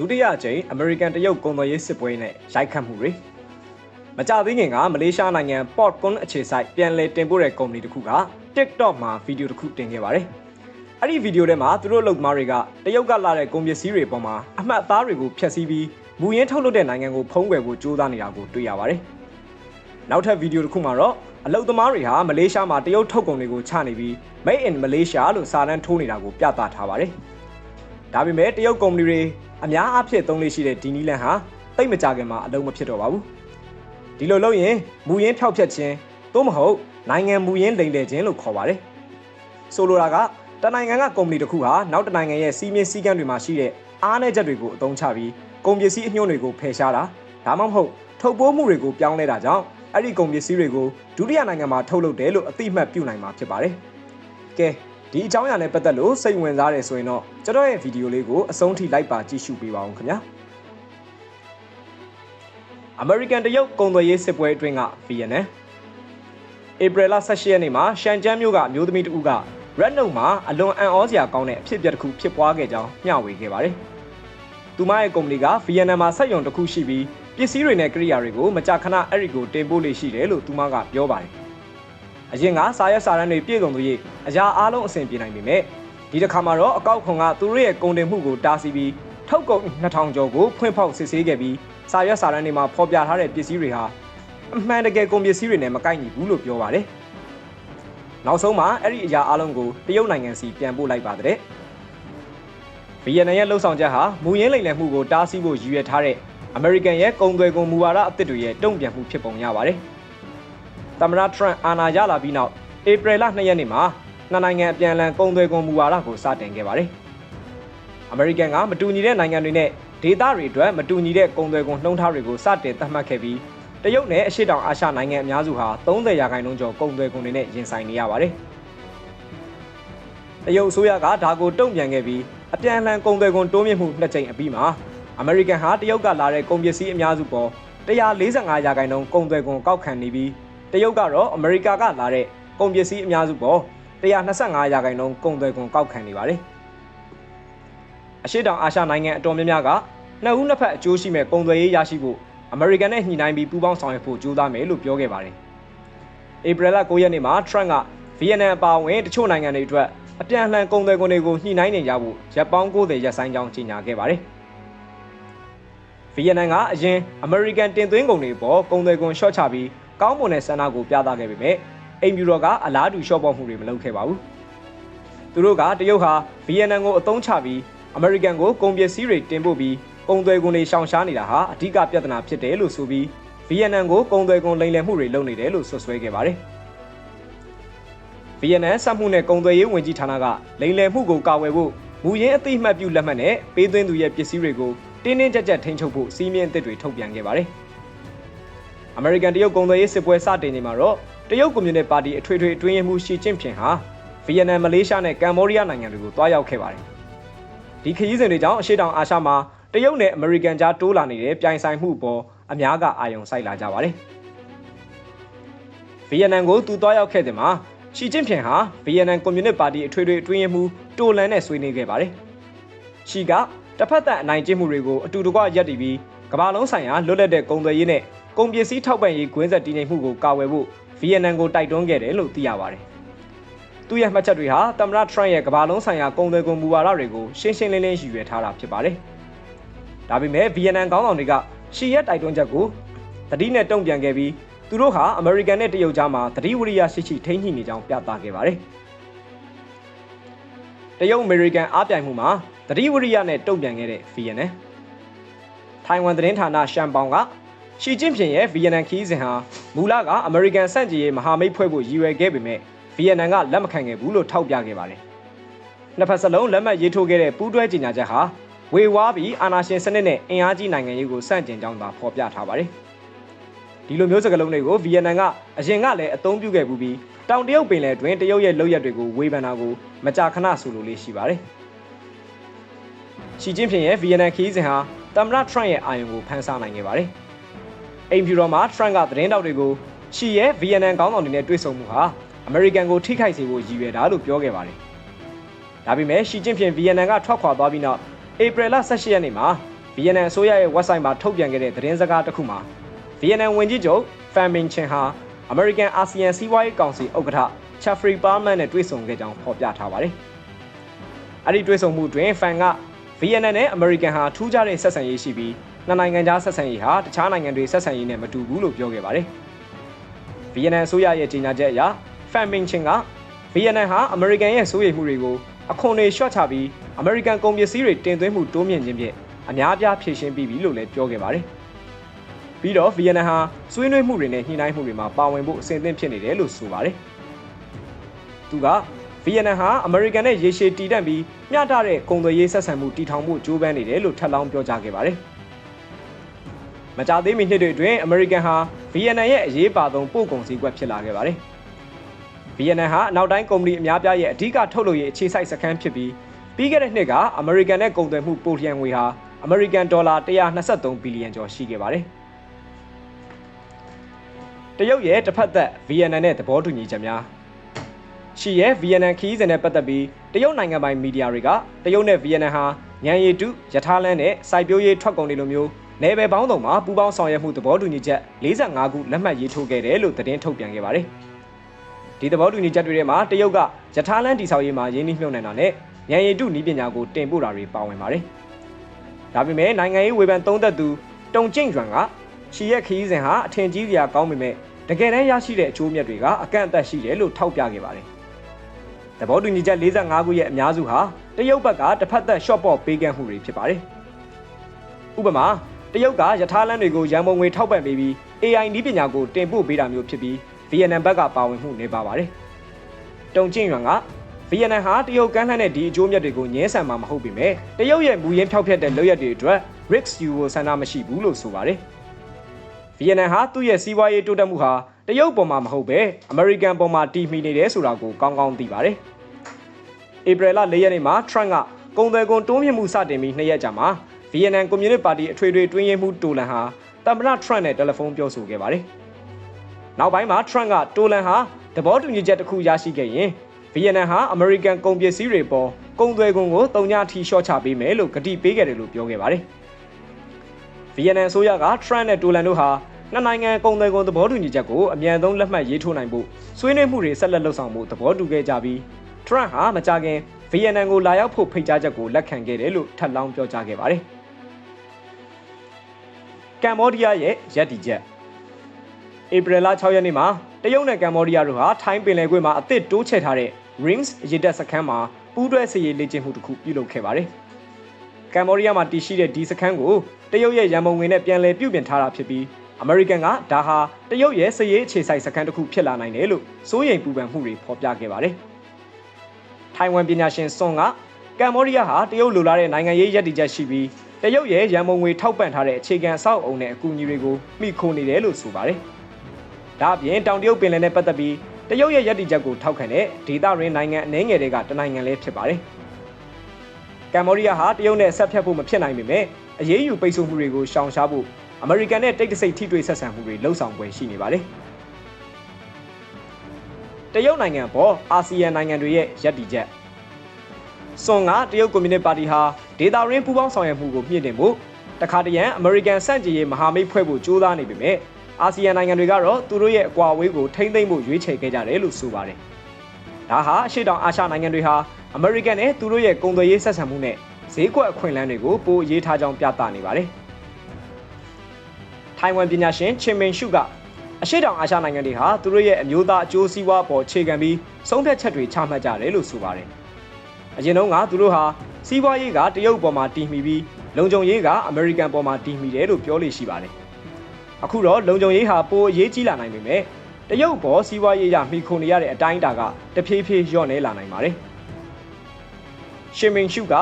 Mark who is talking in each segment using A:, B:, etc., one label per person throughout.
A: ဒုတိယအကြိမ်အမေရိကန်တရုတ်ကုန်သွယ်ရေးစစ်ပွဲနဲ့ရိုက်ခတ်မှုတွေမကြသေးခင်ကမလေးရှားနိုင်ငံ Port Kong အခြေစိုက်ပြန်လည်တင်ပို့တဲ့ကုမ္ပဏီတစ်ခုက TikTok မှာဗီဒီယိုတစ်ခုတင်ခဲ့ပါတယ်။အဲ့ဒီဗီဒီယိုထဲမှာသူတို့လုပ်သမားတွေကတရုတ်ကလာတဲ့ကုန်ပစ္စည်းတွေပေါ်မှာအမှတ်အသားတွေကိုဖျက်ဆီးပြီးမူရင်းထုတ်လုပ်တဲ့နိုင်ငံကိုဖုံးကွယ်ဖို့ကြိုးစားနေတာကိုတွေ့ရပါတယ်။နောက်ထပ်ဗီဒီယိုတစ်ခုမှာတော့အလုပ်သမားတွေဟာမလေးရှားမှာတရုတ်ထုတ်ကုန်တွေကိုချနေပြီး Made in Malaysia လို့စာတမ်းထိုးနေတာကိုပြသထားပါတယ်။ဒါပေမဲ့တရုတ်ကုမ္ပဏီတွေ အများအားဖြင့်သုံးလေးရှိတဲ့ဒီနီလန်ဟာတိတ်မကြခင်မှာအလုံးမဖြစ်တော့ပါဘူး။ဒီလိုလုပ်ရင်မူရင်းဖျောက်ဖျက်ခြင်းသို့မဟုတ်နိုင်ငံမူရင်းလိမ်လည်ခြင်းလို့ခေါ်ပါတယ်။ဆိုလိုတာကတနိုင်ငံကကုမ္ပဏီတစ်ခုဟာနောက်တစ်နိုင်ငံရဲ့စီးမြင့်စည်းကမ်းတွေမှာရှိတဲ့အားနည်းချက်တွေကိုအသုံးချပြီးကုန်ပစ္စည်းအညွှန်းတွေကိုဖယ်ရှားတာဒါမှမဟုတ်ထုတ်ပိုးမှုတွေကိုပြောင်းလဲတာကြောင့်အဲ့ဒီကုန်ပစ္စည်းတွေကိုဒုတိယနိုင်ငံမှာထုတ်လုပ်တယ်လို့အတိအမှတ်ပြုနိုင်မှာဖြစ်ပါတယ်။ကဲ ဒီအကြောင်းအရာနဲ့ပတ်သက်လို့စိတ်ဝင်စားတယ်ဆိုရင်တော့ကျွန်တော်ရဲ့ဗီဒီယိုလေးကိုအဆုံးထိလိုက်ပါကြည့်ရှုပေးပါဦးခင်ဗျာ။ American တရုတ်ကုန်သွယ်ရေးစစ်ပွဲအတွင်းက VNN ဧပြီလ18ရက်နေ့မှာရှန်ကျန်းမြို့ကအမျိုးသမီးတဦးက Red Note မှာအလွန်အံ့ဩစရာကောင်းတဲ့အဖြစ်အပျက်တစ်ခုဖြစ်ပွားခဲ့ကြောင်းမျှဝေခဲ့ပါတယ်။သူမရဲ့ကုမ္ပဏီက VNN မှာစက်ရုံတစ်ခုရှိပြီးပစ္စည်းတွေနဲ့ကိရိယာတွေကိုမကြာခဏအဲ့ဒီကိုတင်ပို့လေးရှိတယ်လို့သူမကပြောပါတယ်။ အရင်ကစာရွက်စာတမ်းတွေပြည့်စုံသူရဲ့အရာအားလုံးအဆင်ပြေနိုင်ပေမဲ့ဒီတစ်ခါမှာတော့အကောက်ခွန်ကသူတို့ရဲ့ကုန်တင်မှုကိုတားဆီးပြီးထုတ်ကုန်2000ကျော်ကိုဖွင့်ဖောက်စစ်ဆေးခဲ့ပြီးစာရွက်စာတမ်းတွေမှာဖော်ပြထားတဲ့ပစ္စည်းတွေဟာအမှန်တကယ်ကုန်ပစ္စည်းတွေနဲ့မကိုက်ညီဘူးလို့ပြောပါတယ်။နောက်ဆုံးမှာအဲ့ဒီအရာအလုံးကိုတရုတ်နိုင်ငံစီပြန်ပို့လိုက်ပါတဲ့။ဗီယက်နမ်ရဲ့လှုပ်ဆောင်ချက်ဟာမူရင်းလိမ်လည်မှုကိုတားဆီးဖို့ရည်ရွယ်ထားတဲ့အမေရိကန်ရဲ့ကုန်သွယ်ကုန်မူဝါဒအသစ်တွေရဲ့တုံ့ပြန်မှုဖြစ်ပုံရပါတယ်။ သမ္မတထရန့်အာဏာရလာပြီးနောက်ဧပြီလ2ရက်နေ့မှာနှစ်နိုင်ငံအပြန်အလှန်ကုန်သွယ်ကုန်မူဝါဒကိုစတင်ခဲ့ပါတယ်။အမေရိကန်ကမတူညီတဲ့နိုင်ငံတွေနဲ့ဒေသတွေအတွက်မတူညီတဲ့ကုန်သွယ်ကုန်နှုန်းထားတွေကိုစတင်သတ်မှတ်ခဲ့ပြီးတရုတ်နဲ့အရှေ့တောင်အာရှနိုင်ငံအများစုဟာ30ရာခိုင်နှုန်းကျော်ကုန်သွယ်ကုန်တွေနဲ့ရင်ဆိုင်နေရပါတယ်။တရုတ်အစိုးရကဒါကိုတုံ့ပြန်ခဲ့ပြီးအပြန်အလှန်ကုန်သွယ်ကုန်တိုးမြင့်မှုနှစ်ကြိမ်အပြီးမှာအမေရိကန်ဟာတရုတ်ကလာတဲ့ကုန်ပစ္စည်းအများစုပေါ်145ရာခိုင်နှုန်းကုန်သွယ်ကုန်ကောက်ခံနေပြီး တရုတ်ကတော့အမေရိကကလာတဲ့ကုန်ပစ္စည်းအများစုပေါ်125ရာခိုင်နှုန်းကုန်သွယ်ကုန်ကောက်ခံနေပါတယ်။အရှေ့တောင်အာရှနိုင်ငံအတော်များများကနှစ်ဦးနှစ်ဖက်အကျိုးရှိမဲ့ကုန်သွယ်ရေးရရှိဖို့အမေရိကန်နဲ့ညှိနှိုင်းပြီးပူးပေါင်းဆောင်ရွက်ဖို့ကြိုးစားမယ်လို့ပြောခဲ့ပါတယ်။ဧပြီလ9ရက်နေ့မှာထရန့်ကဗီယက်နမ်အပါအဝင်တချို့နိုင်ငံတွေအတွက်အပြန်အလှန်ကုန်သွယ်ကုန်တွေကိုညှိနှိုင်းနေကြဖို့ရပ်ပေါင်း90ရက်ဆိုင်ကြောင်းကြေညာခဲ့ပါတယ်။ဗီယက်နမ်ကအရင်အမေရိကန်တင်သွင်းကုန်တွေပေါ်ကုန်သွယ်ကုန်ရှော့ချပြီး ကောင်းမွန်တဲ့ဆန္ဒကိုပြသခဲ့ပေမဲ့အိမ်ဖြူတော်ကအလားတူရှော့ပေါ်မှုတွေမလုပ်ခဲ့ပါဘူး။သူတို့ကတရုတ်ဟာဗီယက်နမ်ကိုအသုံးချပြီးအမေရိကန်ကိုကုန်ပစ္စည်းတွေတင်ပို့ပြီးကုန်သွယ်ကုန်တွေရှောင်ရှားနေတာဟာအဓိကပြဿနာဖြစ်တယ်လို့ဆိုပြီးဗီယက်နမ်ကိုကုန်သွယ်ကုန်လိမ်လည်မှုတွေလုပ်နေတယ်လို့ဆွဆွဲခဲ့ပါတယ်။ဗီယက်နမ်စက်မှုနဲ့ကုန်သွယ်ရေးဝန်ကြီးဌာနကလိမ်လည်မှုကိုကာဝယ်ဖို့မူရင်းအသိမှတ်ပြုလက်မှတ်နဲ့ပေးသွင်းသူရဲ့ပစ္စည်းတွေကိုတင်းတင်းကြပ်ကြပ်ထိန်းချုပ်ဖို့စီးမြင့်အသစ်တွေထုတ်ပြန်ခဲ့ပါတယ်။ အမေရိကန်တရုတ်ကုန်သွယ်ရေးစစ်ပွဲစတင်နေမှာတော့တရုတ်ကွန်မြူနတီပါတီအထွေထွေအတွင်းရေးမှူးရှီကျင့်ဖျင်ဟာဗီယက်နမ်မလေးရှားနဲ့ကမ္ဘောဒီးယားနိုင်ငံတွေကိုတွားရောက်ခဲ့ပါတယ်။ဒီခရီးစဉ်တွေကြောင့်အရှေ့တောင်အာရှမှာတရုတ်နဲ့အမေရိကန်ကြားတိုးလာနေတဲ့ပြိုင်ဆိုင်မှုပေါ်အများကအာရုံစိုက်လာကြပါတယ်။ဗီယက်နမ်ကိုသူတွားရောက်ခဲ့တဲ့မှာရှီကျင့်ဖျင်ဟာဗီယက်နမ်ကွန်မြူနတီပါတီအထွေထွေအတွင်းရေးမှူးတိုလန်နဲ့ဆွေးနွေးခဲ့ပါတယ်။ရှီကတစ်ဖက်သက်အနိုင်ကျင့်မှုတွေကိုအတူတကွရပ်တည်ပြီးကမ္ဘာလုံးဆိုင်ရာလွတ်လပ်တဲ့ကုန်သွယ်ရေးနဲ့ ကုန်ပစ္စည်းထောက်ပံ့ရေးကွင်းဆက်တည်ငြိမ်မှုကိုကာဝယ်ဖို့ဗီယက်နမ်ကိုတိုက်တွန်းခဲ့တယ်လို့သိရပါတယ်။သူ့ရဲ့မှတ်ချက်တွေဟာသမ္မတထရန့်ရဲ့ကမ္ဘာလုံးဆိုင်ရာကုန်သွယ်ကုန်မူဝါဒတွေကိုရှင်းရှင်းလင်းလင်းရည်ရွယ်ထားတာဖြစ်ပါတယ်။ဒါပေမဲ့ဗီယက်နမ်ခေါင်းဆောင်တွေကရှီရဲ့တိုက်တွန်းချက်ကိုတတိနဲ့တုံ့ပြန်ခဲ့ပြီးသူတို့ဟာအမေရိကန်နဲ့တရုတ်ကြားမှာတတိဝရိယရှိရှိထိန်းညှိနေကြောင်းပြသခဲ့ပါတယ်။တရုတ်အမေရိကန်အားပြိုင်မှုမှာတတိဝရိယနဲ့တုံ့ပြန်ခဲ့တဲ့ဗီယက်နမ်ထိုင်ဝမ်သတင်းဌာနရှမ်ပောင်က ရှီကျင့်ဖျင်ရဲ့ဗီယက်နမ်ခီးစဉ်ဟာမူလကအမေရိကန်စန့်ကျင်ရေးမဟာမိတ်ဖွဲ့ဖို့ရည်ရွယ်ခဲ့ပေမဲ့ဗီယက်နမ်ကလက်မခံခဲ့ဘူးလို့ထောက်ပြခဲ့ပါတယ်။နှစ်ဖက်စလုံးလက်မှတ်ရေးထိုးခဲ့တဲ့ပူးတွဲကြေညာချက်ဟာဝေဝါးပြီးအာဏာရှင်စနစ်နဲ့အင်အားကြီးနိုင်ငံရေးကိုစန့်ကျင်ကြောင်းသာဖော်ပြထားပါတယ်။ဒီလိုမျိုးစကားလုံးတွေကိုဗီယက်နမ်ကအရင်ကလည်းအသုံးပြုခဲ့ပြီးတောင်တရုတ်ပင်လယ်တွင်တရုတ်ရဲ့လုပ်ရက်တွေကိုဝေဖန်တာကိုမကြာခဏဆိုလိုလေးရှိပါတယ်။ရှီကျင့်ဖျင်ရဲ့ဗီယက်နမ်ခီးစဉ်ဟာသမ္မတထရန့်ရဲ့အာရုံကိုဖန်ဆားနိုင်ခဲ့ပါတယ်။ အိမ်ဖြူတော်မှာထရန့်ကသတင်းတောက်တွေကိုရှီရဲ့ဗီယက်နမ်ခေါင်းဆောင်တွေနဲ့တွေ့ဆုံမှုဟာအမေရိကန်ကိုထိခိုက်စေဖို့ရည်ရွယ်တာလို့ပြောခဲ့ပါတယ်။ဒါပေမဲ့ရှီကျင့်ဖျင်ဗီယက်နမ်ကထွက်ခွာသွားပြီးနောက်ဧပြီလ18ရက်နေ့မှာဗီယက်နမ်အစိုးရရဲ့ website မှာထုတ်ပြန်ခဲ့တဲ့သတင်းစကားတစ်ခုမှာဗီယက်နမ်ဝန်ကြီးချုပ်ဖန်မင်ချင်ဟာအမေရိကန်အာဆီယံစီးပွားရေးကောင်စီဥက္ကဋ္ဌချာဖရီပါမန်နဲ့တွေ့ဆုံခဲ့ကြောင်းဖော်ပြထားပါတယ်။အဲ့ဒီတွေ့ဆုံမှုတွင်ဖန်ကဗီယက်နမ်နဲ့အမေရိကန်ဟာထူးခြားတဲ့ဆက်ဆံရေးရှိပြီး နှစ်နိုင်ငံကြားဆက်ဆံရေးဟာတခြားနိုင်ငံတွေဆက်ဆံရေးနဲ့မတူဘူးလို့ပြောခဲ့ပါတယ်။ဗီယက်နမ်အစိုးရရဲ့ကြေညာချက်အရဖန်မင်ချင်ကဗီယက်နမ်ဟာအမေရိကန်ရဲ့စိုးရိမ်မှုတွေကိုအခွန်တွေလျှော့ချပြီးအမေရိကန်ကုန်ပစ္စည်းတွေတင်သွင်းမှုတိုးမြင့်ခြင်းဖြင့်အများအပြားဖြည့်ရှင်းပြီးပြီလို့လည်းပြောခဲ့ပါတယ်။ပြီးတော့ဗီယက်နမ်ဟာဆွေးနွေးမှုတွေနဲ့ညှိနှိုင်းမှုတွေမှာပါဝင်ဖို့အဆင်သင့်ဖြစ်နေတယ်လို့ဆိုပါတယ်။သူကဗီယက်နမ်ဟာအမေရိကန်နဲ့ရေရှည်တည်တံ့ပြီးမျှတတဲ့ကုန်သွယ်ရေးဆက်ဆံမှုတည်ထောင်မှုကြိုးပမ်းနေတယ်လို့ထပ်လောင်းပြောကြားခဲ့ပါတယ်။ မကြာသေးမီနှစ်တွေအတွင်းအမေရိကန်ဟာဗီယက်နမ်ရဲ့အရေးပါဆုံးပို့ကုန်စည်းကွက်ဖြစ်လာခဲ့ပါတယ်။ဗီယက်နမ်ဟာအနောက်တိုင်းကုမ္ပဏီအများပြားရဲ့အဓိကထုတ်လုပ်ရေးအခြေစိုက်စခန်းဖြစ်ပြီးပြီးခဲ့တဲ့နှစ်ကအမေရိကန်နဲ့ကုန်သွယ်မှုပိုလျံငွေဟာအမေရိကန်ဒေါ်လာ123ဘီလီယံကျော်ရှိခဲ့ပါတယ်။တရုတ်ရဲ့တစ်ဖက်သက်ဗီယက်နမ်နဲ့သဘောတူညီချက်များရှိရဲ့ဗီယက်နမ်ခီးစဉ်နဲ့ပတ်သက်ပြီးတရုတ်နိုင်ငံပိုင်မီဒီယာတွေကတရုတ်နဲ့ဗီယက်နမ်ဟာညံရည်တုယထာလန်းနဲ့စိုက်ပျိုးရေးထွက်ကုန်တွေလိုမျိုး နယ်ပယ်ပေါင်းစုံမှာပူးပေါင်းဆောင်ရွက်မှုသဘောတူညီချက်45ခုလက်မှတ်ရေးထိုးခဲ့တယ်လို့သတင်းထုတ်ပြန်ခဲ့ပါတယ်။ဒီသဘောတူညီချက်တွေထဲမှာတရုတ်ကယထာလန်းတိဆောက်ရေးမှာရင်းနှီးမြှုပ်နှံတာနဲ့ညံရည်တုနည်းပညာကိုတင်ပို့တာတွေပါဝင်ပါတယ်။ဒါပေမဲ့နိုင်ငံရေးဝေဖန်သုံးသက်သူတုံကျင့်ကျွမ်းကရှီရက်ခီးစဉ်ဟာအထင်ကြီးစရာကောင်းပေမဲ့တကယ်တမ်းရရှိတဲ့အကျိုးမြတ်တွေကအကန့်အသတ်ရှိတယ်လို့ထောက်ပြခဲ့ပါတယ်။သဘောတူညီချက်45ခုရဲ့အများစုဟာတရုတ်ဘက်ကတစ်ဖက်သက် short ပေါ့ပေးကမ်းမှုတွေဖြစ်ပါတယ်။ဥပမာ တရုတ်ကယထာလန်းတွေကိုရန်ပုံငွေထောက်ပံ့ပေးပြီး AI နည်းပညာကိုတင်ပို့ပေးတာမျိုးဖြစ်ပြီးဗီယက်နမ်ဘက်ကပါဝင်မှုနေပါပါတယ်။တုံကျင့်ရွံကဗီယက်နမ်ဟာတရုတ်ကမ်းလှမ်းတဲ့ဒီအကျိုးမြတ်တွေကိုညှင်းဆန်မှာမဟုတ်ပေမဲ့တရုတ်ရဲ့မူရင်းဖျောက်ဖျက်တဲ့လုပ်ရက်တွေအတွက် risks ယူဖို့ဆန္ဒမရှိဘူးလို့ဆိုပါတယ်။ဗီယက်နမ်ဟာသူ့ရဲ့စီးပွားရေးတိုးတက်မှုဟာတရုတ်ပေါ်မှာမဟုတ်ပဲအမေရိကန်ပေါ်မှာတီးမိနေတယ်ဆိုတာကိုကောင်းကောင်းသိပါတယ်။ဧပြီလ၄ရက်နေ့မှာ Trump ကကုန်သွယ်ခွန်တိုးမြင့်မှုစတင်ပြီး2ရက်ကြာမှာ ဗီယက်နမ်ကွန်မြူနစ်ပါတီအထွေထွေတွင်းရေးမှူးတိုလန်ဟာသမ္မတ Trump နဲ့တယ်လီဖုန်းပြောဆိုခဲ့ပါတယ်။နောက်ပိုင်းမှာ Trump ကတိုလန်ဟာသဘောတူညီချက်တစ်ခုရရှိခဲ့ရင်ဗီယက်နမ်ဟာအမေရိကန်ကုန်ပစ္စည်းတွေပေါ်ကုန်သွယ်ခွန်ကိုတုံညာထီလျှော့ချပေးမယ်လို့ကတိပေးခဲ့တယ်လို့ပြောခဲ့ပါတယ်။ဗီယက်နမ်အစိုးရက Trump နဲ့တိုလန်တို့ဟာနှစ်နိုင်ငံကုန်သွယ်ခွန်သဘောတူညီချက်ကိုအမြန်ဆုံးလက်မှတ်ရေးထိုးနိုင်ဖို့ဆွေးနွေးမှုတွေဆက်လက်လှုပ်ဆောင်ဖို့သဘောတူခဲ့ကြပြီး Trump ဟာမကြခင်ဗီယက်နမ်ကိုလာရောက်ဖို့ဖိတ်ကြားချက်ကိုလက်ခံခဲ့တယ်လို့ထပ်လောင်းပြောကြားခဲ့ပါတယ်။ ကမ္ဘောဒီးယားရဲ့ရည်တည်ချက်ဧပြီလ6ရက်နေ့မှာတရုတ်နဲ့ကမ္ဘောဒီးယားတို့ဟာထိုင်းပင်လယ်ကွေ့မှာအသစ်တိုးချဲ့ထားတဲ့ Rings ရေတပ်စခန်းမှာပူးတွဲစစ်ရေးလေ့ကျင့်မှုတစ်ခုပြုလုပ်ခဲ့ပါတယ်။ကမ္ဘောဒီးယားမှာတည်ရှိတဲ့ဒီစခန်းကိုတရုတ်ရဲ့ရန်ပုံငွေနဲ့ပြန်လည်ပြုပြင်ထားတာဖြစ်ပြီးအမေရိကန်ကဒါဟာတရုတ်ရဲ့စစ်ရေးအခြေစိုက်စခန်းတစ်ခုဖြစ်လာနိုင်တယ်လို့စိုးရိမ်ပူပန်မှုတွေဖော်ပြခဲ့ပါတယ်။ထိုင်ဝမ်ပညာရှင်စွန်ကကမ္ဘောဒီးယားဟာတရုတ်လိုလားတဲ့နိုင်ငံရေးရည်တည်ချက်ရှိပြီး တရုတ်ရဲ့ရန်ပုံငွေထောက်ပံ့ထားတဲ့အခြေခံအဆောက်အုံနဲ့အကူအညီတွေကိုမိခိုနေတယ်လို့ဆိုပါတယ်။ဒါအပြင်တောင်တရုတ်ပင်လယ်နဲ့ပတ်သက်ပြီးတရုတ်ရဲ့ရည်တည်ချက်ကိုထောက်ခံတဲ့ဒေသရင်းနိုင်ငံအနှဲငယ်တွေကတနိုင်ငံလေးဖြစ်ပါတယ်။ကမ္ဘောဒီးယားဟာတရုတ်နဲ့ဆက်ဖြတ်ဖို့မဖြစ်နိုင်ပေမဲ့အရေးယူပိတ်ဆို့မှုတွေကိုရှောင်ရှားဖို့အမေရိကန်နဲ့တိတ်တဆိတ်ထိတွေ့ဆက်ဆံမှုတွေလှုံ့ဆော်ပွဲရှိနေပါတယ်။တရုတ်နိုင်ငံပေါ်အာဆီယံနိုင်ငံတွေရဲ့ရည်တည်ချက်စွန်ကတရုတ်ကွန်မြူနစ်ပါတီဟာ ဒေတာရင်းပူးပေါင်းဆောင်ရွက်မှုကိုမြင့်တင်ဖို့တခါတရံအမေရိကန်စန့်ကျင်ရေးမဟာမိတ်ဖွဲ့ဖို့ကြိုးစားနေပေမဲ့အာဆီယံနိုင်ငံတွေကတော့သူတို့ရဲ့အကွာအဝေးကိုထိမ့်သိမ့်ဖို့ရွေးချယ်ခဲ့ကြတယ်လို့ဆိုပါတယ်။ဒါဟာအရှေ့တောင်အာရှနိုင်ငံတွေဟာအမေရိကန်နဲ့သူတို့ရဲ့ကုန်သွယ်ရေးဆက်ဆံမှုနဲ့ဈေးကွက်အခွင့်အလမ်းတွေကိုပိုအရေးထားကြောင်းပြသနေပါတယ်။ထိုင်ဝမ်ပညာရှင်ချင်မင်ရှုကအရှေ့တောင်အာရှနိုင်ငံတွေဟာသူတို့ရဲ့အမျိုးသားအကျိုးစီးပွားပေါ်ခြေခံပြီးဆုံးဖြတ်ချက်တွေချမှတ်ကြတယ်လို့ဆိုပါတယ်။အရင်တုန်းကသူတို့ဟာ စီးပွားရေးကတရုတ်ပေါ်မှာတည်မီပြီးလုံခြုံရေးကအမေရိကန်ပေါ်မှာတည်မီတယ်လို့ပြောလို့ရှိပါတယ်။အခုတော့လုံခြုံရေးဟာပိုအရေးကြီးလာနိုင်ပေမဲ့တရုတ်ပေါ်စီးပွားရေးရမိခုန်နေရတဲ့အတိုင်းအတာကတဖြည်းဖြည်းလျော့နေလာနိုင်ပါတယ်။ရှင်မင်ရှုက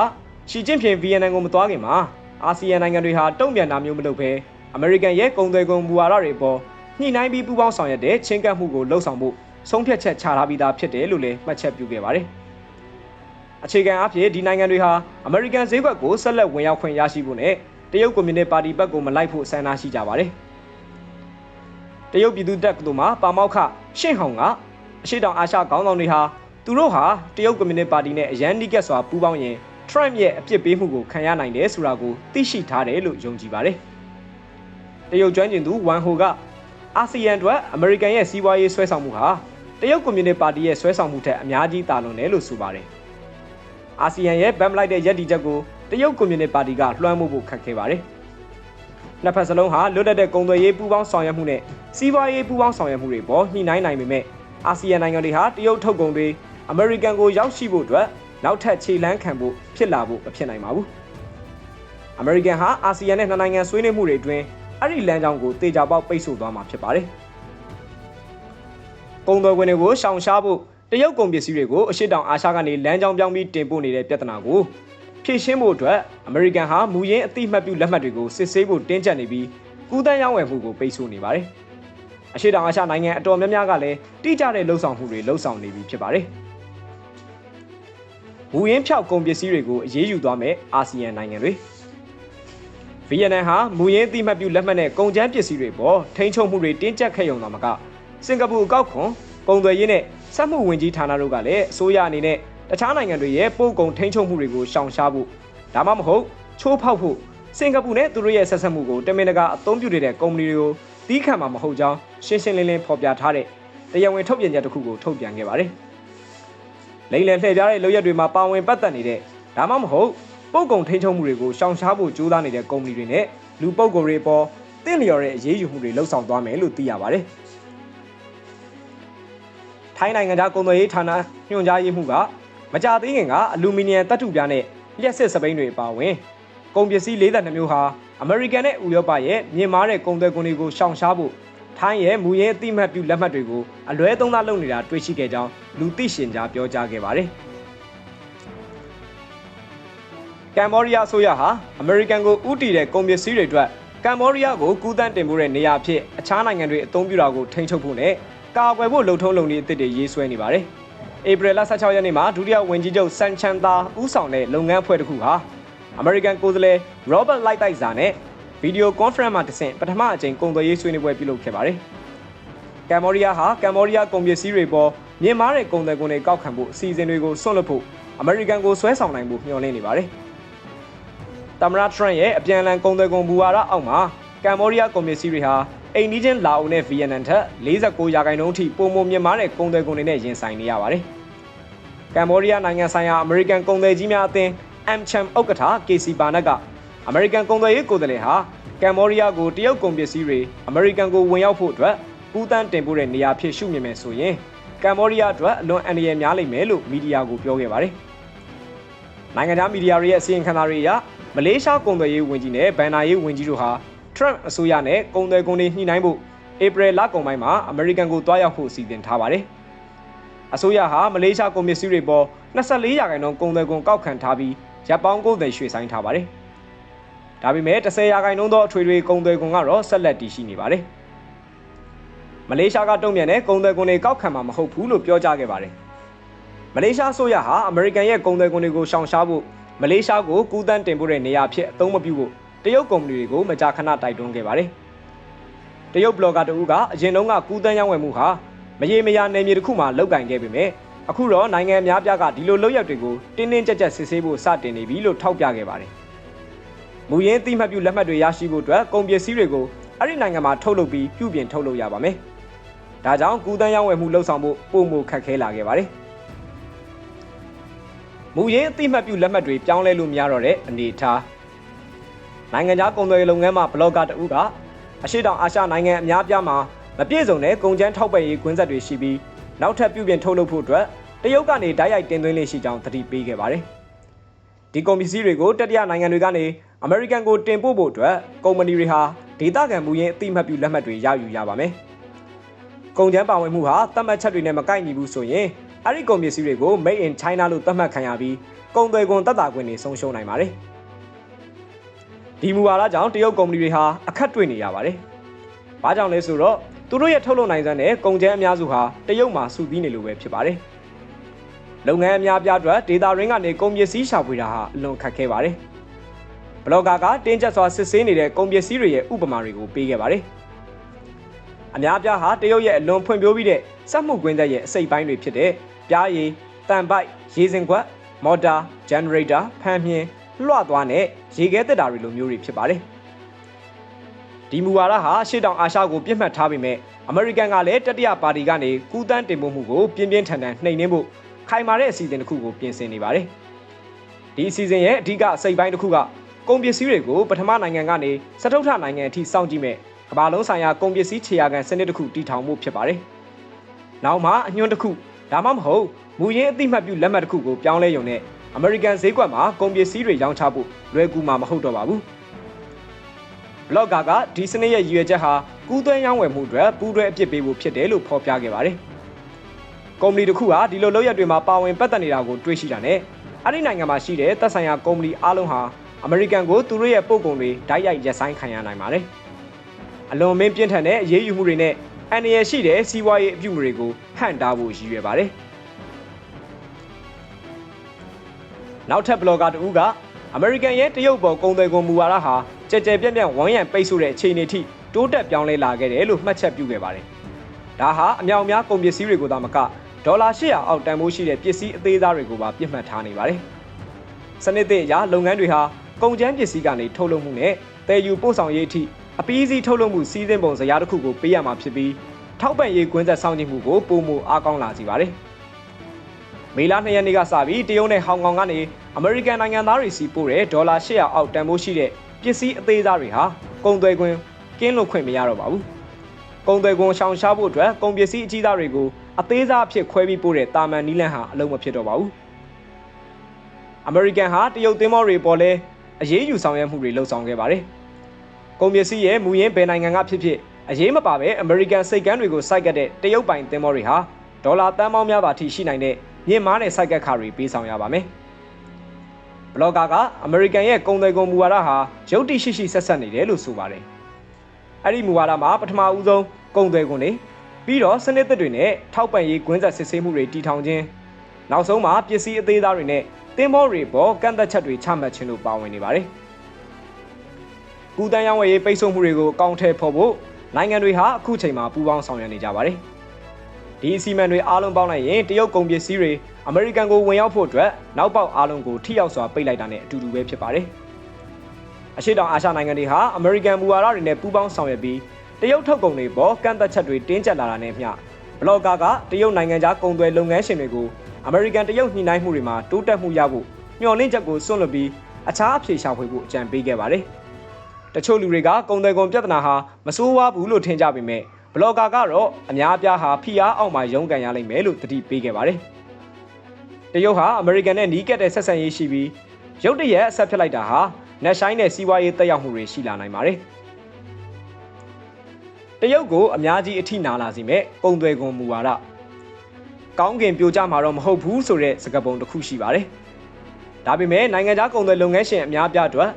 A: ရှီကျင့်ဖျင်ဗီယက်နမ်ကိုမသွားခင်မှာအာဆီယံနိုင်ငံတွေဟာတုံ့ပြန်တာမျိုးမလုပ်ဘဲအမေရိကန်ရဲ့ကုန်သွယ်ကုန်မူဝါဒတွေပေါ်ညှိနှိုင်းပြီးပူးပေါင်းဆောင်ရွက်တဲ့ချင်းကပ်မှုကိုလှုံ့ဆော်မှုဆုံးဖြတ်ချက်ချထားပြီးသားဖြစ်တယ်လို့လည်းမှတ်ချက်ပြုခဲ့ပါတယ်။ အခြေခံအဖြစ်ဒီနိုင်ငံတွေဟာအမေရိကန်ဈေးကွက်ကိုဆက်လက်ဝင်ရောက်ခွင့်ရရှိဖို့နဲ့တရုတ်ကွန်မြူနစ်ပါတီဘက်ကိုမလိုက်ဖို့ဆန္ဒရှိကြပါတယ်။တရုတ်ပြည်သူ့တပ်ကတို့မှာပါမောက်ခရှင့်ဟောင်ကအရှိတောင်အာရှခေါင်းဆောင်တွေဟာသူတို့ဟာတရုတ်ကွန်မြူနစ်ပါတီနဲ့အရန်နီးကက်စွာပူးပေါင်းရင် Trump ရဲ့အပြစ်ပေးမှုကိုခံရနိုင်တယ်ဆိုတာကိုသိရှိထားတယ်လို့ယုံကြည်ပါတယ်။တရုတ်ကျွမ်းကျင်သူဝမ်ဟိုကအာဆီယံအတွက်အမေရိကန်ရဲ့စီးပွားရေးဆွဲဆောင်မှုဟာတရုတ်ကွန်မြူနတီပါတီရဲ့ဆွဲဆောင်မှုထက်အများကြီးတာလွန်တယ်လို့ဆိုပါတယ်။ အာဆီယံရဲ့ဗမ်မလိုက်တဲ့ရည်တည်ချက်ကိုတရုတ်ကွန်မြူနတီပါတီကလွှမ်းမိုးဖို့ခက်ခဲပါတယ်။နှစ်ဖက်စလုံးဟာလွတ်လပ်တဲ့ကုန်သွယ်ရေးပူးပေါင်းဆောင်ရွက်မှုနဲ့စီးပွားရေးပူးပေါင်းဆောင်ရွက်မှုတွေပေါ်ညှိနှိုင်းနိုင်ပေမဲ့အာဆီယံနိုင်ငံတွေဟာတရုတ်ထုတ်ကုန်တွေအမေရိကန်ကိုရောက်ရှိဖို့အတွက်နောက်ထပ်ခြေလှမ်းခံဖို့ဖြစ်လာဖို့မဖြစ်နိုင်ပါဘူး။အမေရိကန်ဟာအာဆီယံနဲ့နှစ်နိုင်ငံဆွေးနွေးမှုတွေအတွင်းအဲ့ဒီလမ်းကြောင်းကိုတေချာပေါက်ပိတ်ဆို့သွားမှာဖြစ်ပါတယ်။ကုန်သွယ်ခွင့်တွေကိုရှောင်ရှားဖို့ တရုတ်ကုန်ပစ္စည်းတွေကိုအရှိတောင်အာရှကနေလမ်းကြောင်းပြောင်းပြီးတင်ပို့နေတဲ့ပြဿနာကိုဖြေရှင်းဖို့အတွက်အမေရိကန်ဟာမူရင်းအတိမတ်ပြုလက်မှတ်တွေကိုစစ်ဆေးဖို့တင်းကျပ်နေပြီးကူးတန်းရောင်းဝယ်မှုကိုပိတ်ဆို့နေပါတယ်။အရှိတောင်အာရှနိုင်ငံအတော်များများကလည်းတိကျတဲ့လှုပ်ဆောင်မှုတွေလှုပ်ဆောင်နေပြီဖြစ်ပါတယ်။မူရင်းဖြောက်ကုန်ပစ္စည်းတွေကိုအရေးယူသွားမယ်အာဆီယံနိုင်ငံတွေဗီယက်နမ်ဟာမူရင်းအတိမတ်ပြုလက်မှတ်နဲ့ကုန်ကျန်းပစ္စည်းတွေပေါ်ထိန်းချုပ်မှုတွေတင်းကျပ်ခဲ့ရုံသာမကစင်ကာပူအကောက်ခွန်ကုန်သွယ်ရေးနဲ့ စက်မှုဝင်ကြီးဌာနတို့ကလည်းအစိုးရအနေနဲ့တခြားနိုင်ငံတွေရဲ့ပို့ကုန်ထိန်းချုပ်မှုတွေကိုရှောင်ရှားဖို့ဒါမှမဟုတ်ချိုးဖောက်ဖို့စင်ကာပူနဲ့သူတို့ရဲ့ဆက်ဆက်မှုကိုတမင်တကာအသုံးပြုနေတဲ့ကုမ္ပဏီတွေကိုတီးခံမှာမဟုတ်ကြောင်းရှင်းရှင်းလင်းလင်းဖော်ပြထားတဲ့တရားဝင်ထုတ်ပြန်ချက်တစ်ခုကိုထုတ်ပြန်ခဲ့ပါတယ်။လိမ့်လည်လှည့်ပြားတဲ့လုပ်ရက်တွေမှာပါဝင်ပတ်သက်နေတဲ့ဒါမှမဟုတ်ပို့ကုန်ထိန်းချုပ်မှုတွေကိုရှောင်ရှားဖို့ကြိုးစားနေတဲ့ကုမ္ပဏီတွေနဲ့လူပုဂ္ဂိုလ်တွေပေါ်တင့်လျော်တဲ့အရေးယူမှုတွေလှုပ်ဆောင်သွားမယ်လို့သိရပါတယ်။ ထိုင်းနိုင်ငံသားကုန်သွယ်ရေးဌာနညွှန်ကြားရေးမှူးကမကြသေးခင်ကအလူမီနီယံတပ်ထုပြားနဲ့လျှက်စစ်စပိန်တွေပါဝင်ကုန်ပစ္စည်း42မျိုးဟာအမေရိကန်နဲ့ဥရောပရဲ့မြင့်မားတဲ့ကုန်သွယ်ကုန်တွေကိုရှောင်ရှားဖို့ထိုင်းရဲ့မူရင်းအတိမတ်ပြုလက်မှတ်တွေကိုအလွဲသုံးစားလုပ်နေတာတွေ့ရှိခဲ့ကြောင်းလူသိရှင်ကြားပြောကြားခဲ့ပါတယ်။ကမ်ဘောဒီးယားအစိုးရဟာအမေရိကန်ကိုဥတီတဲ့ကုန်ပစ္စည်းတွေအတွက်ကမ်ဘောဒီးယားကိုကူးတန်းတင်ပို့တဲ့နေရာအဖြစ်အခြားနိုင်ငံတွေအသုံးပြုတာကိုထိန်းချုပ်ဖို့နဲ့ ကာကွယ်ဖို့လှုံ့ထုံးလုံနေအစ်စ်တွေရေးဆွဲနေပါတယ်။ဧပြီလ16ရက်နေ့မှာဒုတိယဝန်ကြီးချုပ်ဆန်ချန်သာဦးဆောင်တဲ့လုပ်ငန်းအဖွဲ့တစ်ခုဟာအမေရိကန်ကိုယ်စားလှယ် Robert Lighthizer နဲ့ဗီဒီယိုကွန်ဖရင့်မှာတဆင့်ပထမအကြိမ်ကုန်သွယ်ရေးဆွေးနွေးပွဲပြုလုပ်ခဲ့ပါတယ်။ကမ်ဘောဒီးယားဟာကမ်ဘောဒီးယားကုန်ပစ္စည်းတွေပေါ်မြင့်မားတဲ့ကုန်သွယ်ခွန်တွေကောက်ခံဖို့အစီအစဉ်တွေကိုဆွန့်လွတ်ဖို့အမေရိကန်ကိုဆွဲဆောင်နိုင်ဖို့မျှော်လင့်နေပါတယ်။သမ္မတထရန့်ရဲ့အပြန်အလှန်ကုန်သွယ်ခွန်ဘူဝါဒအောက်မှာကမ်ဘောဒီးယားကုန်ပစ္စည်းတွေဟာ အိမ်နီးချင်းလာအိုနဲ့ဗီယက်နမ်ထက်49ရာခိုင်နှုန်းထိပိုမိုမြင့်မားတဲ့ကုန်သွယ်ခွန်တွေနဲ့ရင်ဆိုင်နေရပါတယ်။ကမ်ဘောဒီးယားနိုင်ငံဆိုင်ရာအမေရိကန်ကုန်သွယ်ကြီးများအသင်း AmCham ဥက္ကဋ္ဌ KC ဘာနက်ကအမေရိကန်ကုန်သွယ်ရေးကိုယ်စားလှယ်ဟာကမ်ဘောဒီးယားကိုတရုတ်ကုန်ပစ္စည်းတွေအမေရိကန်ကိုဝင်ရောက်ဖို့အတွက်ပူးတန်းတင်ပို့တဲ့နေရာဖြစ်ရှုမြင်မယ်ဆိုရင်ကမ်ဘောဒီးယားအတွက်အလွန်အန္တရာယ်များလိမ့်မယ်လို့မီဒီယာကိုပြောခဲ့ပါတယ်။နိုင်ငံခြားမီဒီယာတွေရဲ့အစီရင်ခံစာတွေအရမလေးရှားကုန်သွယ်ရေးဝန်ကြီးနဲ့ဘန်နာရေးဝန်ကြီးတို့ဟာ Trump အစိုးရနဲ့ကုန်သွယ်ကုန်တွေညှိနှိုင်းဖို့ဧပြီလကုန်ပိုင်းမှာအမေရိကန်ကိုတွားရောက်ဖို့စီစဉ်ထားပါတယ်။အစိုးရဟာမလေးရှားကုန်ပစ္စည်းတွေပေါ်24ရာခိုင်နှုန်းကုန်သွယ်ကုန်ကောက်ခံထားပြီးရပ်ပေါင်း90ရွှေ့ဆိုင်းထားပါတယ်။ဒါပေမဲ့10ရာခိုင်နှုန်းသောအထွေထွေကုန်သွယ်ကုန်ကတော့ဆက်လက်တည်ရှိနေပါတယ်။မလေးရှားကတုံ့ပြန်တဲ့ကုန်သွယ်ကုန်တွေကောက်ခံမှာမဟုတ်ဘူးလို့ပြောကြားခဲ့ပါတယ်။မလေးရှားအစိုးရဟာအမေရိကန်ရဲ့ကုန်သွယ်ကုန်တွေကိုရှောင်ရှားဖို့မလေးရှားကိုကူးတန်းတင်ပို့တဲ့နေရာဖြစ်အသုံးမပြုဖို့ တရုတ်ကုမ္ပဏီတွေကိုမကြာခဏတိုက်တွန်းခဲ့ပါတယ်။တရုတ်ဘလော့ဂါတဦးကအရင်တုန်းကကူးတန်းရောင်းဝယ်မှုဟာမရေမရာနယ်မြေတစ်ခုမှာလောက်ကင်ခဲ့ပေမဲ့အခုတော့နိုင်ငံအများပြားကဒီလိုလုပ်ရက်တွေကိုတင်းတင်းကြပ်ကြပ်စစ်ဆေးဖို့စတင်နေပြီလို့ထောက်ပြခဲ့ပါတယ်။မူရင်းအသိမှတ်ပြုလက်မှတ်တွေရရှိဖို့အတွက်ကုန်ပစ္စည်းတွေကိုအဲ့ဒီနိုင်ငံမှာထုတ်လုပ်ပြီးပြုပြင်ထုတ်လုပ်ရပါမယ်။ဒါကြောင့်ကူးတန်းရောင်းဝယ်မှုလှုပ်ဆောင်ဖို့ပုံမခက်ခဲလာခဲ့ပါတယ်။မူရင်းအသိမှတ်ပြုလက်မှတ်တွေပြောင်းလဲလို့မရတော့တဲ့အနေအထား နိုင်ငံခြားကုန်သွယ်ရေးလုပ်ငန်းမှာဘလော့ဂါတဦးကအရှိတောင်အာရှနိုင်ငံအများပြားမှာမပြည့်စုံတဲ့ကုန်ကျန်းထောက်ပံ့ရေးကွင်းဆက်တွေရှိပြီးနောက်ထပ်ပြုပြင်ထုတ်လုပ်ဖို့အတွက်တရုတ်ကနေဓာတ်ရိုက်တင်သွင်းလေးရှိကြောင်းသတိပေးခဲ့ပါတယ်။ဒီကုန်ပစ္စည်းတွေကိုတတိယနိုင်ငံတွေကနေအမေရိကန်ကိုတင်ပို့ဖို့အတွက်ကုမ္ပဏီတွေဟာဒေသခံမူရင်းအတိမတ်ပြုလက်မှတ်တွေရယူရပါမယ်။ကုန်ကျန်းပါဝင်မှုဟာသတ်မှတ်ချက်တွေနဲ့မကိုက်ညီဘူးဆိုရင်အဲ့ဒီကုန်ပစ္စည်းတွေကို Made in China လို့သတ်မှတ်ခံရပြီးကုန်သွယ်ခွန်တက်တာခွင့်တွေဆုံးရှုံးနိုင်ပါတယ်။ ဒီမူဝါဒကြောင့်တရုတ်ကုမ္ပဏီတွေဟာအခက်တွေ့နေရပါတယ်။ဘာကြောင့်လဲဆိုတော့သူတို့ရဲ့ထုတ်လုပ်နိုင်စွမ်းနဲ့ကုန်ကျန်းအများစုဟာတရုတ်မှာစုပြီးနေလို့ပဲဖြစ်ပါတယ်။လုပ်ငန်းအများပြားအတွက်ဒေတာရင်းကနေကုန်ပစ္စည်းရှာဖွေတာဟာအလွန်ခက်ခဲပါတယ်။ဘလော့ဂါကတင်းကျပ်စွာစစ်ဆေးနေတဲ့ကုန်ပစ္စည်းတွေရဲ့ဥပမာတွေကိုပေးခဲ့ပါတယ်။အများပြားဟာတရုတ်ရဲ့အလွန်ဖွံ့ဖြိုးပြီးတဲ့စက်မှုကွင်းသက်ရဲ့အစိတ်ပိုင်းတွေဖြစ်တဲ့ပြားရည်၊တန်ပိုက်၊ရေစင်ခွက်မော်တာဂျန်နရေတာဖန်မြင် လွှတ်သွားနဲ့ရေခဲတက်တာတွေလိုမျိုးတွေဖြစ်ပါတယ်ဒီမူဝါဒဟာရှေ့တောင်အာရှကိုပြစ်မှတ်ထားပေမဲ့အမေရိကန်ကလည်းတတိယပါတီကနေကူးတန်းတင်ပို့မှုကိုပြင်းပြင်းထန်ထန်နှိမ်နင်းဖို့ခိုင်မာတဲ့အစီအစဉ်တစ်ခုကိုပြင်ဆင်နေပါတယ်ဒီအစီအစဉ်ရဲ့အဓိကအစိပ်ပိုင်းတစ်ခုကကုန်ပစ္စည်းတွေကိုပထမနိုင်ငံကနေစတုထနိုင်ငံအထိစောင့်ကြည့်မဲ့ကမ္ဘာလုံးဆိုင်ရာကုန်ပစ္စည်းခြေရာခံစနစ်တစ်ခုတည်ထောင်မှုဖြစ်ပါတယ်နောက်မှာအညွှန်းတစ်ခုဒါမှမဟုတ်မူရင်းအသိမှတ်ပြုလက်မှတ်တစ်ခုကိုပြောင်းလဲရုံနဲ့ အမေရိကန်ဈေးကွက်မှာကုန်ပစ္စည်းတွေရောင်းချဖို့လွယ်ကူမှာမဟုတ်တော့ပါဘူးဘလော့ဂါကဒီစနစ်ရဲ့ရည်ရွယ်ချက်ဟာကူးသွဲရောင်းဝယ်မှုအတွက်ပူးတွဲအပြစ်ပေးဖို့ဖြစ်တယ်လို့ဖော်ပြခဲ့ပါတယ်ကုမ္ပဏီတစ်ခုဟာဒီလိုလုပ်ရက်တွေမှာပါဝင်ပတ်သက်နေတာကိုတွေ့ရှိတာနဲ့အဲ့ဒီနိုင်ငံမှာရှိတဲ့သက်ဆိုင်ရာကုမ္ပဏီအားလုံးဟာအမေရိကန်ကိုသူတို့ရဲ့ပို့ကုန်တွေဓာတ်ရိုက်ရက်ဆိုင်ခံရနိုင်ပါတယ်အလွန်မင်းပြင်းထန်တဲ့အရေးယူမှုတွေနဲ့အန္တရာယ်ရှိတဲ့စီးပွားရေးအပြုအမူတွေကိုဟန့်တားဖို့ရည်ရွယ်ပါတယ် နောက်ထပ်ဘလော့ဂါတဦးကအမေရိကန်ရဲ့တရုတ်ပေါ်ကုန်သွယ်ကုန်မူဝါဒဟာကြဲကြဲပြန့်ပြန့်ဝန်းရံပိတ်ဆို့တဲ့အခြေအနေထိတိုးတက်ပြောင်းလဲလာခဲ့တယ်လို့မှတ်ချက်ပြုခဲ့ပါတယ်။ဒါဟာအမြောက်အများကုန်ပစ္စည်းတွေကိုသာမကဒေါ်လာ800အောက်တန်ဖိုးရှိတဲ့ပစ္စည်းအသေးစားတွေကိုပါပြစ်မှတ်ထားနေပါတယ်။စနစ်သစ်အရလုပ်ငန်းတွေဟာကုန်ကျန်းပစ္စည်းကနေထုတ်လုပ်မှုနဲ့တည်ယူပို့ဆောင်ရေးအထိအပီးစီးထုတ်လုပ်မှုစီးစင်းပုံစရာတစ်ခုကိုပေးရမှာဖြစ်ပြီးထောက်ပံ့ရေးကွင်းဆက်ဆောင်ကျဉ်မှုကိုပုံမအားကောင်းလာစေပါတယ်။ မေလ2ရက်နေ့ကစပြီးတရုတ်နဲ့ဟောင်ကောင်ကနေအမေရိကန်နိုင်ငံသားတွေစီပို့တဲ့ဒေါ်လာ800အောက်တန်ဖိုးရှိတဲ့ပစ္စည်းအသေးစားတွေဟာကုန်သွယ်ခွင့်ကင်းလွတ်ခွင့်မရတော့ပါဘူး။ကုန်သွယ်ခွင့်ရှောင်ရှားဖို့အတွက်ကုန်ပစ္စည်းအကြီးစားတွေကိုအသေးစားအဖြစ်ခွဲပြီးပို့တဲ့တာမန်နီလန်ဟာအလုံးမဖြစ်တော့ပါဘူး။အမေရိကန်ဟာတရုတ်သင်းမောတွေပေါ်လဲအရေးယူဆောင်ရွက်မှုတွေလှုံ့ဆော်ခဲ့ပါတယ်။ကုန်ပစ္စည်းရဲ့မူရင်းဘယ်နိုင်ငံကဖြစ်ဖြစ်အရေးမပါပဲအမေရိကန်စိတ်ကမ်းတွေကိုစိုက်ကတ်တဲ့တရုတ်ပိုင်သင်းမောတွေဟာဒေါ်လာတန်ပေါင်းများစွာထိရှိနိုင်တဲ့ မြင့်မားတဲ့စိုက်ကတ်ခါတွေပေးဆောင်ရပါမယ်။ဘလော့ဂါကအမေရိကန်ရဲ့ကုန်သွယ်ကုန်မူဝါဒဟာရုပ်တိရှိရှိဆက်ဆက်နေတယ်လို့ဆိုပါတယ်။အဲ့ဒီမူဝါဒမှာပထမဦးဆုံးကုန်သွယ်ကုန်တွေပြီးတော့စနစ်သစ်တွေနဲ့ထောက်ပံ့ရေးကွင်းဆက်စစ်ဆေးမှုတွေတည်ထောင်ခြင်းနောက်ဆုံးမှာပစ္စည်းအသေးစားတွေနဲ့တင်မောတွေပေါ်ကန့်သက်ချက်တွေချမှတ်ခြင်းတို့ပါဝင်နေပါတယ်။ကူတန်းရောင်းဝယ်ရေးပိတ်ဆို့မှုတွေကိုအကောင့်ထဲဖော်ဖို့နိုင်ငံတွေဟာအခုချိန်မှာပူးပေါင်းဆောင်ရွက်နေကြပါတယ်။ ဒီအစီအမံတွေအားလုံးပေါင်းလိုက်ရင်တရုတ်ကုန်ပစ္စည်းတွေအမေရိကန်ကိုဝင်ရောက်ဖို့အတွက်နောက်ပေါက်အားလုံးကိုထိရောက်စွာပိတ်လိုက်တာနဲ့အတူတူပဲဖြစ်ပါတယ်။အရှိတောင်အာရှနိုင်ငံတွေဟာအမေရိကန်မူဝါဒတွေနဲ့ပူးပေါင်းဆောင်ရွက်ပြီးတရုတ်ထုတ်ကုန်တွေပေါ်ကန့်သက်ချက်တွေတင်းကျပ်လာတာနဲ့မျှဘလော့ဂါကတရုတ်နိုင်ငံခြားကုန်သွယ်လုပ်ငန်းရှင်တွေကိုအမေရိကန်တရုတ်ညှိနှိုင်းမှုတွေမှာတိုးတက်မှုရဖို့မျှော်လင့်ချက်ကိုစွန့်လွတ်ပြီးအခြားအဖြေရှာဖွေဖို့အကြံပေးခဲ့ပါတယ်။တချို့လူတွေကကုန်သွယ်ကုန်ပြဿနာဟာမဆိုးဝါးဘူးလို့ထင်ကြပေမဲ့ ဘလော့ဂါကတော့အများအပြားဟာဖိအားအောက်မှာရုန်းကန်ရလိမ့်မယ်လို့သတိပေးခဲ့ပါတယ်။တရုတ်ဟာအမေရိကန်နဲ့နီးကပ်တဲ့ဆက်ဆံရေးရှိပြီးရုတ်တရက်အဆက်ဖြစ်လိုက်တာဟာနက်ရှိုင်းတဲ့စီးပွားရေးတက်ရောက်မှုတွေရှိလာနိုင်ပါတယ်။တရုတ်ကိုအများကြီးအထိနာလာစေမဲ့ပုံသွယ်ကွန်မူဝါဒကောင်းကင်ပြိုကျမှာတော့မဟုတ်ဘူးဆိုတဲ့စကားပုံတစ်ခုရှိပါတယ်။ဒါပေမဲ့နိုင်ငံခြားကုန်သွယ်လုပ်ငန်းရှင်အများပြအတွက်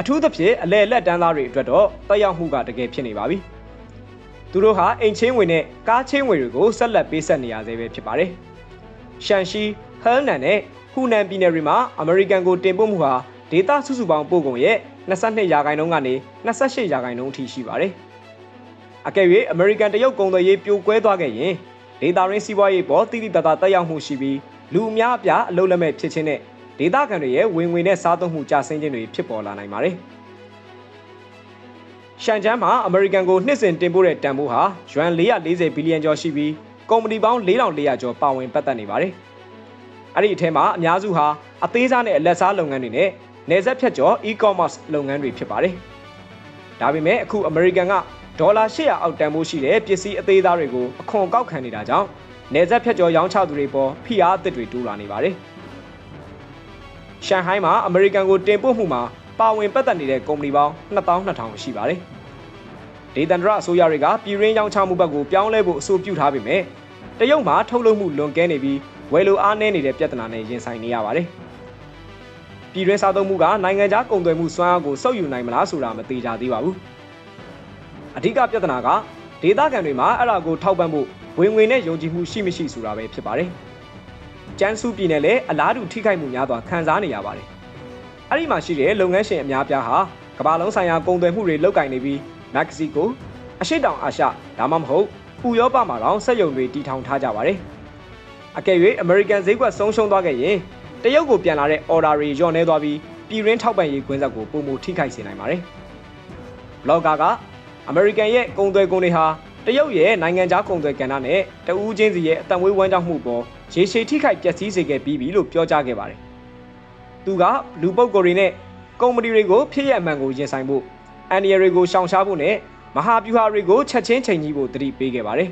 A: အထူးသဖြင့်အလဲလက်တန်းသားတွေအတွက်တော့တက်ရောက်မှုကတကယ်ဖြစ်နေပါပြီ။ သူတို့ဟာအိမ်ချင်းဝင်နဲ့ကားချင်းဝင်တွေကိုဆက်လက်ပေးဆက်နေရသေးပဲဖြစ်ပါတယ်။ရှန်ရှီဟဲလ်နန်နဲ့ဟူနန်ပြည်နယ်တွေမှာအမေရိကန်ကိုတင်ပို့မှုဟာဒေတာစုစုပေါင်းပို့ကုန်ရဲ့22ရာခိုင်နှုန်းကနေ28ရာခိုင်နှုန်းအထိရှိပါတယ်။အကယ်၍အမေရိကန်တရုတ်ကုန်သွယ်ရေးပြိုကွဲသွားခဲ့ရင်ဒေတာရင်းစီးပွားရေးပေါ်တိတိတသားတက်ရောက်မှုရှိပြီးလူအများအပြားအလုံးလက်မဲ့ဖြစ်ခြင်းနဲ့ဒေတာခံတွေရဲ့ဝင်ငွေနဲ့စားသုံးမှုကျဆင်းခြင်းတွေဖြစ်ပေါ်လာနိုင်ပါတယ်။ ရှန်ကျန်းမှာအမေရိကန်ကိုနှစ်စဉ်တင်ပို့တဲ့တန်ဖိုးဟာယွမ်440ဘီလီယံကျော်ရှိပြီးကုမ္ပဏီပေါင်း4400ကျော်ပါဝင်ပတ်သက်နေပါတယ်။အဲ့ဒီအထဲမှာအများစုဟာအသေးစားနဲ့အလက်စားလုပ်ငန်းတွေနဲ့နယ်စပ်ဖြတ်ကျော် e-commerce လုပ်ငန်းတွေဖြစ်ပါတယ်။ဒါပေမဲ့အခုအမေရိကန်ကဒေါ်လာ800အောက်တန်ဖိုးရှိတဲ့ပစ္စည်းအသေးစားတွေကိုအခွန်ကောက်ခံနေတာကြောင့်နေဆက်ဖြတ်ကျော်ရောင်းချသူတွေပေါ်ဖိအားအသစ်တွေတိုးလာနေပါတယ်။ရှန်ဟိုင်းမှာအမေရိကန်ကိုတင်ပို့မှုမှာ ပါဝင်ပတ်သက်နေတဲ့ကုမ္ပဏီပေါင်း2200ရှိပါတယ်။ဒေသန္တရအစိုးရတွေကပြည်ရင်းရောင်းချမှုဘက်ကိုပြောင်းလဲဖို့အဆိုပြုထားပေမဲ့တရုတ်မှာထုတ်လုပ်မှုလွန်ကဲနေပြီးဝယ်လိုအားနည်းနေတဲ့ပြဿနာနဲ့ရင်ဆိုင်နေရပါတယ်။ပြည်ရင်းစားသုံးမှုကနိုင်ငံခြားကုန်သွယ်မှုစွမ်းအားကိုစုပ်ယူနိုင်မလားဆိုတာမသိကြသေးပါဘူး။အဓိကပြဿနာကဒေသခံတွေမှာအဲ့ဒါကိုထောက်ပံ့ဖို့ဝင်ငွေနဲ့ယုံကြည်မှုရှိမရှိဆိုတာပဲဖြစ်ပါတယ်။ကျန်းစုပြည်နယ်လည်းအလားတူထိခိုက်မှုများစွာခံစားနေရပါတယ်။ အဲ့ဒီမှာရှိတဲ့လုပ်ငန်းရှင်အများပြားဟာကမ္ဘာလုံးဆိုင်ရာကုန်သွယ်မှုတွေလုပ်ကင်နေပြီးမက္ကဆီကိုအရှေ့တောင်အာရှဒါမှမဟုတ်ဥရောပမှာတော့စက်ရုံတွေတည်ထောင်ထားကြပါတယ်။အကယ်၍အမေရိကန်ဈေးကွက်ဆုံးရှုံးသွားခဲ့ရင်တရုတ်ကိုပြန်လာတဲ့ order တွေညော့နေသွားပြီးပြည်ရင်းထောက်ပံ့ရေးကွင်းဆက်ကိုပုံမထိခိုက်စေနိုင်ပါတယ်။ blogger ကအမေရိကန်ရဲ့ကုန်သွယ်ကုန်တွေဟာတရုတ်ရဲ့နိုင်ငံခြားကုန်သွယ်ကဏ္ဍနဲ့တဦးချင်းစီရဲ့အတံမွေးဝမ်းကြောင်းမှုပေါ်ရေရှည်ထိခိုက်ပျက်စီးစေခဲ့ပြီးပြီလို့ပြောကြားခဲ့ပါတယ်။ သူကလူပုဂ္ဂိုလ်တွေနဲ့ကုမ္ပဏီတွေကိုဖြစ်ရအမှန်ကိုရင်ဆိုင်ဖို့အန်ဒီရတွေကိုရှောင်ရှားဖို့နဲ့မဟာဗျူဟာတွေကိုချက်ချင်းချိန်ကြီးဖို့တတိပေးခဲ့ပါတယ်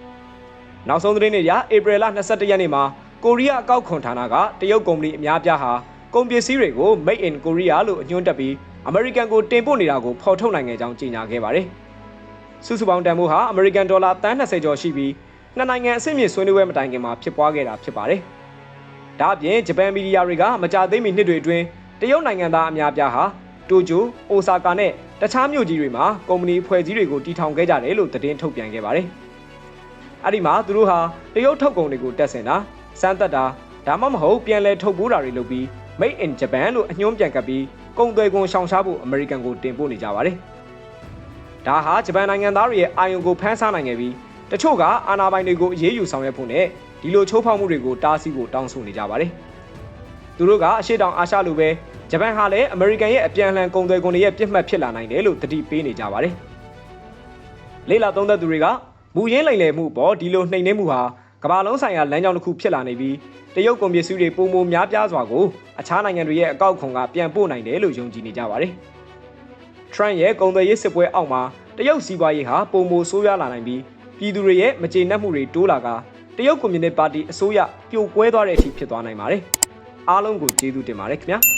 A: ။နောက်ဆုံးသတင်းတွေရဧပြီလ22ရက်နေ့မှာကိုရီးယားအကောက်ခွန်ဌာနကတရုတ်ကုမ္ပဏီအများပြားဟာကုန်ပစ္စည်းတွေကို Made in Korea လို့အညွှန်းတက်ပြီးအမေရိကန်ကိုတင်ပို့နေတာကိုဖော်ထုတ်နိုင်ခဲ့ကြောင်းကြေညာခဲ့ပါတယ်။စုစုပေါင်းတန်ဖိုးဟာအမေရိကန်ဒေါ်လာ30ကျော်ရှိပြီးနှစ်နိုင်ငံအဆင့်မြင့်ဆွေးနွေးပွဲမတိုင်ခင်မှာဖြစ်ပွားခဲ့တာဖြစ်ပါတယ်။ ဒါ့အပြင်ဂျပန်မီဒီယာတွေကမကြသေးမီနှစ်တွေအတွင်းတရုတ်နိုင်ငံသားအများပြားဟာတိုကျို၊အိုဆာကာနဲ့တခြားမြို့ကြီးတွေမှာကုမ္ပဏီဖွဲ့စည်းတွေကိုတီထောင်ခဲ့ကြတယ်လို့သတင်းထုတ်ပြန်ခဲ့ပါတယ်။အဲ့ဒီမှာသူတို့ဟာတရုတ်ထုတ်ကုန်တွေကိုတက်ဆင်တာစမ်းသပ်တာဒါမှမဟုတ်ပြန်လည်ထုတ်ပိုးတာတွေလုပ်ပြီး Made in Japan လို့အညွှန်းပြန်ကပ်ပြီးကုန်သွယ်ခွန်ရှောင်ရှားဖို့အမေရိကန်ကိုတင်ပို့နေကြပါတယ်။ဒါဟာဂျပန်နိုင်ငံသားတွေရဲ့အာရုံကိုဖမ်းဆားနိုင်ခဲ့ပြီးတချို့ကအာဏာပိုင်တွေကိုအရေးယူဆောင်ရွက်ဖို့နဲ့ ဒီလိုချိုးဖောက်မှုတွေကိုတားဆီးဖို့တောင်းဆိုနေကြပါတယ်။သူတို့ကအရှိတောင်အာရှလိုပဲဂျပန်ဟာလည်းအမေရိကန်ရဲ့အပြန်အလှန်ကုန်သွယ်ခွန်တွေရဲ့ပြစ်မှတ်ဖြစ်လာနိုင်တယ်လို့တတိပေးနေကြပါတယ်။လေးလာသုံးသက်သူတွေကမူရင်းလိမ်လည်မှုပေါ်ဒီလိုနှိမ်နှင်းမှုဟာကမ္ဘာလုံးဆိုင်ရာလမ်းကြောင်းတစ်ခုဖြစ်လာနေပြီးတရုတ်ကုန်ပစ္စည်းတွေပုံမများပြားစွာကိုအခြားနိုင်ငံတွေရဲ့အကောက်ခွန်ကပြန်ပို့နိုင်တယ်လို့ယုံကြည်နေကြပါတယ်။ Trump ရဲ့ကုန်သွယ်ရေးစစ်ပွဲအောက်မှာတရုတ်စီးပွားရေးဟာပုံမဆိုးရွားလာနိုင်ပြီးပြည်သူတွေရဲ့မကျေနပ်မှုတွေတိုးလာက တရုတ်ကွန်မြူနတီပါတီအစိုးရပြိုကွဲသွားတဲ့အထိဖြစ်သွားနိုင်ပါတယ်။အားလုံးကိုကျေးဇူးတင်ပါတယ်ခင်ဗျာ။